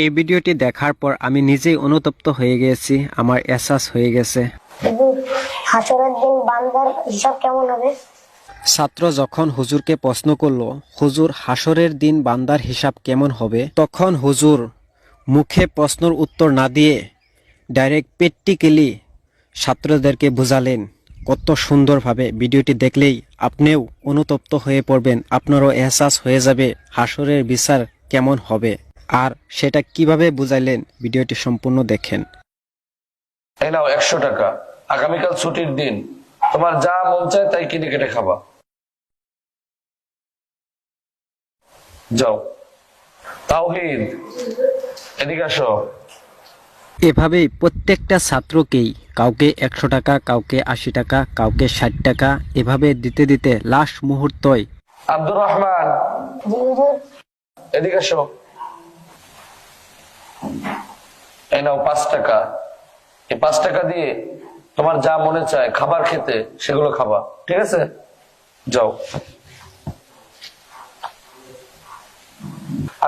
এই ভিডিওটি দেখার পর আমি নিজেই অনুতপ্ত হয়ে গেছি আমার এহসাস হয়ে গেছে। হিসাব কেমন হবে? ছাত্র যখন হুজুরকে প্রশ্ন করল হুজুর হাসরের দিন বান্দার হিসাব কেমন হবে? তখন হুজুর মুখে প্রশ্নর উত্তর না দিয়ে ডাইরেক্ট প্র্যাকটিক্যালি ছাত্রদেরকে বুঝালেন। কত সুন্দরভাবে ভিডিওটি দেখলেই আপনিও অনুতপ্ত হয়ে পড়বেন আপনারও এহসাস হয়ে যাবে হাসরের বিচার কেমন হবে। আর সেটা কীভাবে বুঝাইলেন? ভিডিওটি সম্পূর্ণ দেখেন। এই নাও একশো টাকা। আগামীকাল ছুটির দিন। তোমার যা মন চায় তাই কিনে কেটে খাবা। যাও। তাওহিদ এদিকে আসো। এভাবেই প্রত্যেকটা ছাত্রকেই কাউকে একশো টাকা কাউকে আশি টাকা কাউকে ষাট টাকা এভাবে দিতে দিতে লাস্ট মুহূর্তয় আব্দুর রহমান। এদিকে আসো। এই নাও পাঁচ টাকা। এই পাঁচ টাকা দিয়ে তোমার যা মনে চায় খাবার খেতে সেগুলো খাবা, ঠিক আছে? যাও।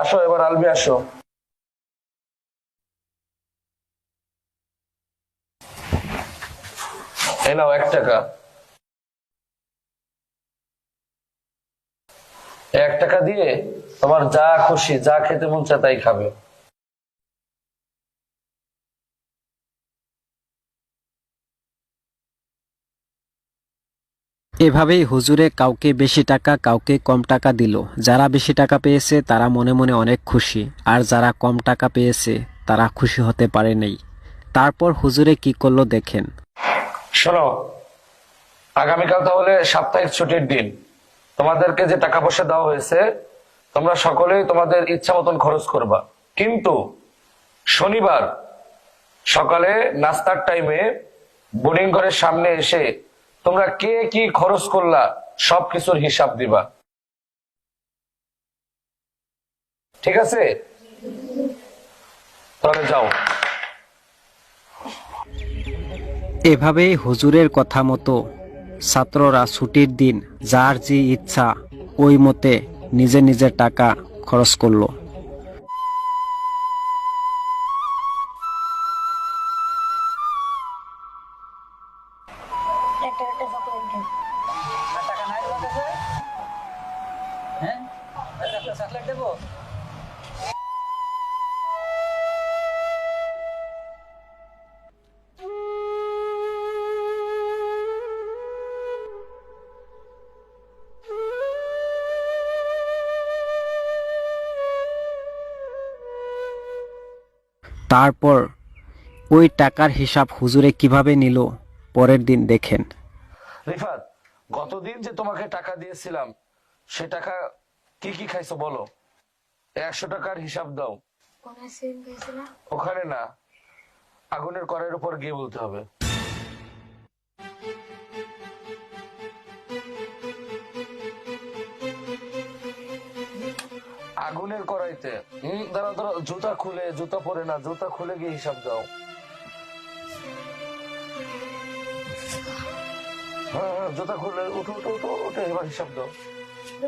আসো, এবার আলবি আসো। এই নাও এক টাকা। এক টাকা দিয়ে তোমার যা খুশি, যা খেতে মন চায় তাই খাবে। এভাবেই হুজুরে কাউকে বেশি টাকা, কাউকে কম টাকা দিল। যারা বেশি টাকা পেয়েছে, তারা মনে মনে অনেক খুশি। আর যারা কম টাকা পেয়েছে, তারা খুশি হতে পারে নাই। তারপর হুজুরে কি করল দেখেন। শোনো, আগামীকাল তাহলে সাপ্তাহিক ছুটির দিন। তোমাদেরকে যে টাকা পয়সা দেওয়া হয়েছে, তোমরা সকলেই তোমাদের ইচ্ছা মতন খরচ করবা। কিন্তু শনিবার সকালে নাস্তার টাইমে বোর্ডিং ঘরের সামনে এসে তোমরা কে কি খরচ করলা সব কিছুর হিসাব দিবা। ঠিক আছে? তাহলে যাও। এভাবেই হুজুরের কথা মতো ছাত্ররা ছুটির দিন যার যে ইচ্ছা ওই মতে নিজে নিজের টাকা খরচ করল। তারপর ওই টাকার হিসাব হুজুরে কীভাবে নিল পরের দিন দেখেন। রিফাত গতদিন যে তোমাকে টাকা দিয়েছিলাম সে টাকা কি কি খাইছো বলো? একশো টাকার হিসাব দাও। ওখানে না আগুনের করের উপর গিয়ে বলতে হবে। আগুনের কড়াইতে হম দাঁড়া দাঁড়া জুতা খুলে জুতা পরে না জুতা খুলে গিয়ে হিসাব দাও। হ্যাঁ হ্যাঁ, জুতা খুলে উঠো উঠো উঠো উঠে এবার হিসাব দাও।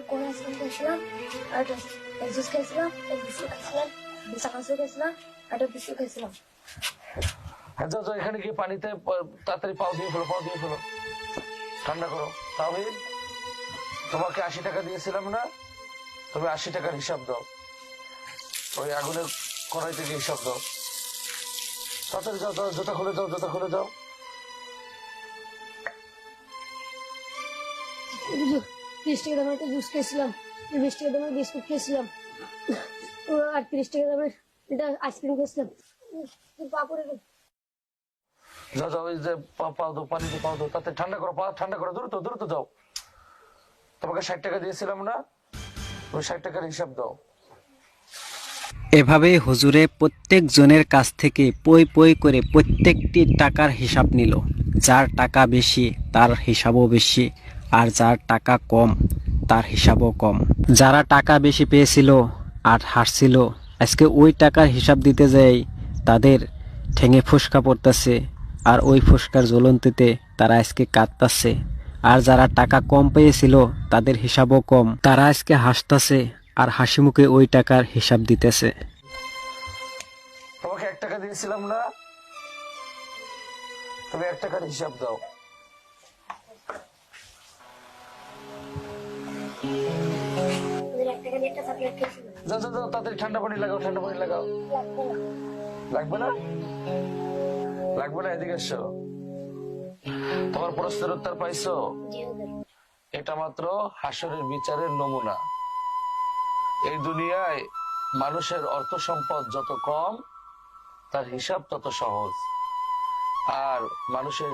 কোন আইসক্রিম খেয়েছিলাম আর এক জুস খেয়েছিলাম এক বিস্কুট খেয়েছিলাম কাঁচু খেয়েছিলাম একটা বিস্কুট খেয়েছিলাম যাও যাও এখানে গিয়ে পানিতে তাড়াতাড়ি পাও দিয়ে ফেলো পাও দিয়ে ফেলো ঠান্ডা করো তাহিদ তোমাকে আশি টাকা দিয়েছিলাম না তুমি আশি টাকার হিসাব দাও ওই আগুনের কড়াই থেকে হিসাব দাও তাড়াতাড়ি যাও যাও জুতা খুলে যাও জুতা খুলে যাও তিরিশ টাকা দামের একটা জুস খেয়েছিলাম বিশ টাকা দামের বিস্কুট খেয়েছিলাম। আর তিরিশ টাকা দামের এটা আইসক্রিম খেয়েছিলাম। পাপড়ে যাও যাও এই যে পাও দাও পানিতে পাও দাও তাতে ঠান্ডা করো পা ঠান্ডা করো দ্রুত দ্রুত যাও। তোমাকে ষাট টাকা দিয়েছিলাম না? ওই ষাট টাকার হিসাব দাও। এভাবেই হুজুরে প্রত্যেক জনের কাছ থেকে পই পই করে প্রত্যেকটি টাকার হিসাব নিল। যার টাকা বেশি তার হিসাবও বেশি। আর যার টাকা কম, তার হিসাবও কম। যারা টাকা বেশি পেয়েছিল আর হারছিল, আজকে ওই টাকার হিসাব দিতে যাই, তাদের ঠেঙে ফুসকা পড়তেছে। আর ওই ফুসকার জ্বলন্তিতে তারা আজকে কাঁদতাছে। আর যারা টাকা কম পেয়েছিল, তাদের হিসাবও কম। তারা আজকে হাসতাছে আর হাসি মুখে ওই টাকার হিসাব দিতেছে। তোমাকে এক টাকা দিয়েছিলাম না? তুমি এক টাকার হিসাব দাও। যাও যাও যাও তাড়াতাড়ি ঠান্ডা পানি লাগাও ঠান্ডা পানি লাগাও। লাগবে না। লাগবে না? এদিকে এসো। তোমার প্রশ্নের উত্তর পাইছো? এটা মাত্র হাসরের বিচারের নমুনা। এই দুনিয়ায় মানুষের অর্থ সম্পদ যত কম তার হিসাব তত সহজ। আর মানুষের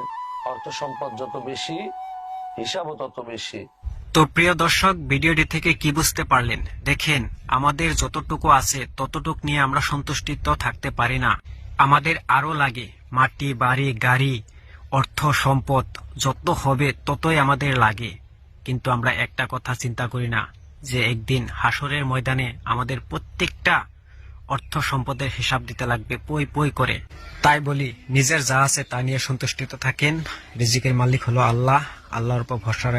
অর্থ সম্পদ যত বেশি হিসাবও তত বেশি। তো প্রিয় দর্শক, ভিডিওটি থেকে কি বুঝতে পারলেন? দেখেন, আমাদের যতটুকু আছে, ততটুক নিয়ে আমরা সন্তুষ্টিত থাকতে পারি না। আমাদের আরও লাগে, মাটি, বাড়ি, গাড়ি, অর্থ, সম্পদ, যত হবে ততই আমাদের লাগে। কিন্তু আমরা একটা কথা চিন্তা করি না, যে একদিন হাসরের ময়দানে আমাদের প্রত্যেকটা অর্থ সম্পদের হিসাব দিতে লাগবে পই পই করে। তাই বলি, নিজের যা আছে তা নিয়ে সন্তুষ্টিত থাকেন। রিজিকের মালিক হলো আল্লাহ। আল্লাহর উপর ভরসা।